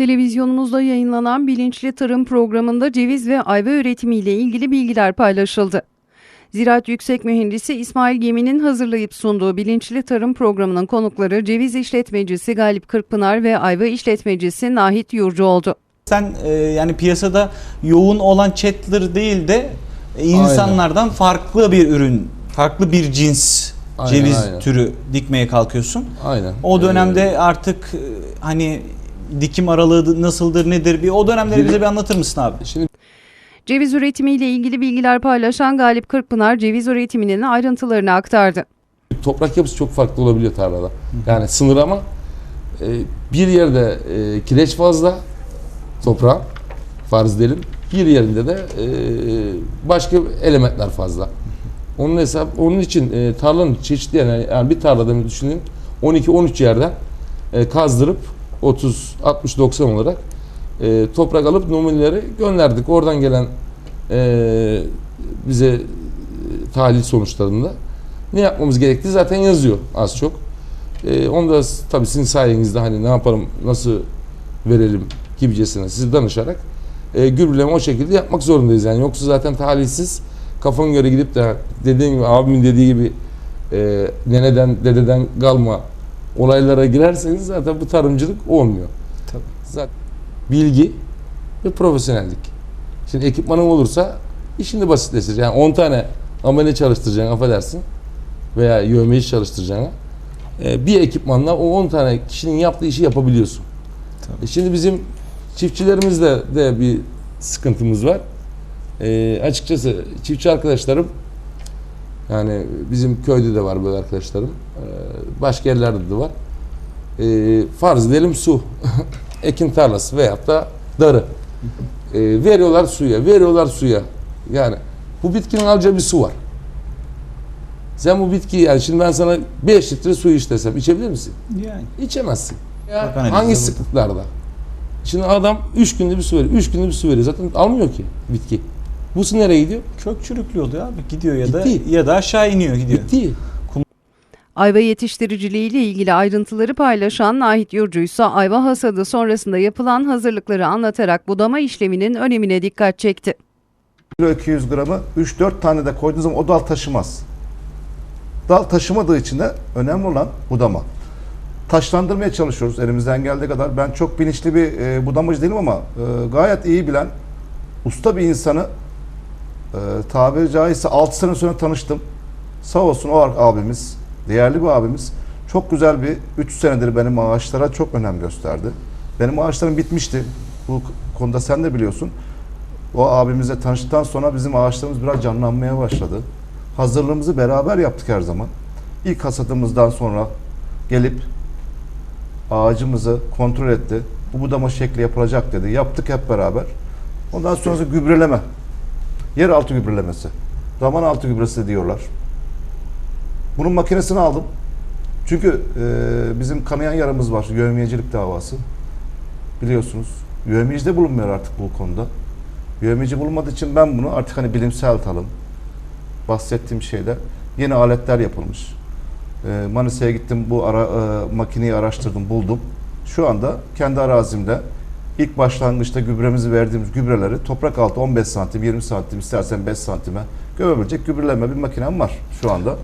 Televizyonumuzda yayınlanan Bilinçli Tarım programında ceviz ve ayva üretimiyle ilgili bilgiler paylaşıldı. Ziraat Yüksek Mühendisi İsmail Gemi'nin hazırlayıp sunduğu Bilinçli Tarım programının konukları ceviz işletmecisi Galip Kırkpınar ve ayva işletmecisi Nahit Yurcu oldu. Sen e, yani piyasada yoğun olan Chandler değil de e, insanlardan farklı bir ürün, farklı bir cins Aynen, ceviz aynen. türü dikmeye kalkıyorsun. Aynen. O dönemde Ee, artık e, hani dikim aralığı nasıldır nedir bir o dönemleri bize bir anlatır mısın abi? şimdi Ceviz üretimiyle ilgili bilgiler paylaşan Galip Kırkpınar ceviz üretiminin ayrıntılarını aktardı. toprak yapısı çok farklı olabiliyor tarlada. Yani sınır ama e, bir yerde e, kireç fazla toprağın farz diyelim. Bir yerinde de e, başka elementler fazla. Onun hesap onun için e, tarlanın çeşitli yani, yani bir tarlada düşünün 12-13 yerden e, kazdırıp 30 60 90 olarak e, toprak alıp numuneleri gönderdik. Oradan gelen e, bize e, tahlil sonuçlarında ne yapmamız gerektiği zaten yazıyor az çok. E, onu da tabii sizin sayenizde hani ne yapalım, nasıl verelim gibicesine sizi danışarak e, gübreleme o şekilde yapmak zorundayız. Yani yoksa zaten tahlilsiz kafana göre gidip de dediğim gibi abimin dediği gibi e, neneden dededen kalma olaylara girerseniz zaten bu tarımcılık olmuyor. Tabii. Zaten bilgi ve profesyonellik. Şimdi ekipmanın olursa işini basitleştir. Yani 10 tane amele çalıştıracaksın affedersin veya yövmeyi çalıştıracağına e, bir ekipmanla o 10 tane kişinin yaptığı işi yapabiliyorsun. Tabii. E şimdi bizim çiftçilerimizde de bir sıkıntımız var. E, açıkçası çiftçi arkadaşlarım yani bizim köyde de var böyle arkadaşlarım. E, başka yerlerde de var. E, farz edelim su. Ekin tarlası veyahut da darı. E, veriyorlar suya, veriyorlar suya. Yani bu bitkinin alacağı bir su var. Sen bu bitkiyi yani şimdi ben sana 5 litre su iç desem içebilir misin? Yani İçemezsin. Ya hangi burada. sıklıklarda? Şimdi adam 3 günde bir su veriyor. 3 günde bir su veriyor. Zaten almıyor ki bitki. Bu su nereye gidiyor? kök çürüklüğü oluyor abi. Gidiyor ya da ya da aşağı iniyor gidiyor. Bitti. Ayva yetiştiriciliği ile ilgili ayrıntıları paylaşan Nahit Yurcu ise ayva hasadı sonrasında yapılan hazırlıkları anlatarak budama işleminin önemine dikkat çekti. kilo 200 gramı 3-4 tane de koyduğunuz zaman o dal taşımaz. Dal taşımadığı için de önemli olan budama. Taşlandırmaya çalışıyoruz elimizden geldiği kadar. Ben çok bilinçli bir e, budamacı değilim ama e, gayet iyi bilen, usta bir insanı e, tabiri caizse 6 sene sonra tanıştım. Sağ olsun o abimiz, değerli bir abimiz. Çok güzel bir 3 senedir benim ağaçlara çok önem gösterdi. Benim ağaçlarım bitmişti. Bu konuda sen de biliyorsun. O abimizle tanıştıktan sonra bizim ağaçlarımız biraz canlanmaya başladı. Hazırlığımızı beraber yaptık her zaman. İlk hasadımızdan sonra gelip ağacımızı kontrol etti. Bu budama şekli yapılacak dedi. Yaptık hep beraber. Ondan sonrası gübreleme. Yeraltı gübrelemesi. Daman altı gübresi diyorlar. Bunun makinesini aldım. Çünkü e, bizim kanayan yaramız var. Yövmiyecilik davası. Biliyorsunuz. Yövmiyeci de bulunmuyor artık bu konuda. Yövmeci bulunmadığı için ben bunu artık hani bilimsel talım bahsettiğim şeyde yeni aletler yapılmış. E, Manisa'ya gittim bu ara, e, makineyi araştırdım buldum. Şu anda kendi arazimde ilk başlangıçta gübremizi verdiğimiz gübreleri toprak altı 15 santim 20 santim istersen 5 santime gömebilecek gübreleme bir makinem var şu anda.